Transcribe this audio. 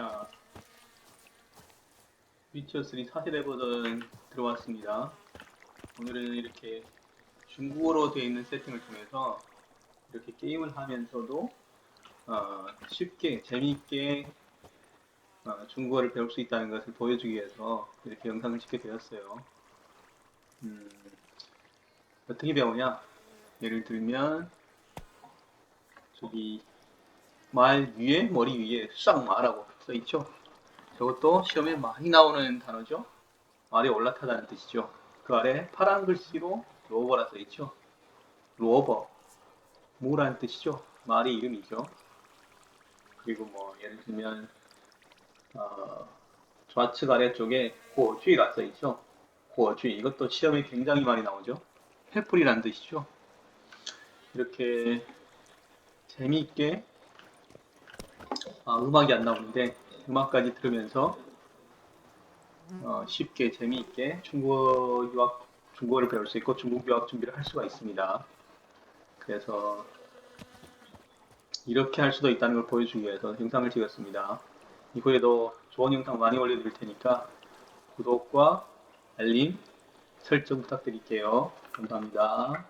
자, 위치어 3 4세대 버전 들어왔습니다. 오늘은 이렇게 중국어로 되어 있는 세팅을 통해서 이렇게 게임을 하면서도 어, 쉽게 재미있게 어, 중국어를 배울 수 있다는 것을 보여주기 위해서 이렇게 영상을 찍게 되었어요. 음, 어떻게 배우냐? 예를 들면 저기 말 위에 머리 위에 쌍마라고 써 있죠. 저것도 시험에 많이 나오는 단어죠. 말이 올라타다는 뜻이죠. 그 아래 파란 글씨로 로버라 써 있죠. 로버 뭐라는 뜻이죠. 말의 이름이죠. 그리고 뭐 예를 들면 어, 좌측 아래쪽에 고쥐가 써 있죠. 고쥐 이것도 시험에 굉장히 많이 나오죠. 해풀이라는 뜻이죠. 이렇게 재미있게 아, 음악이 안 나오는데 음악까지 들으면서 어, 쉽게 재미있게 중국어 유학 중국어를 배울 수 있고 중국 유학 준비를 할 수가 있습니다. 그래서 이렇게 할 수도 있다는 걸 보여주기 위해서 영상을 찍었습니다. 이후에도 좋은 영상 많이 올려드릴 테니까 구독과 알림 설정 부탁드릴게요. 감사합니다.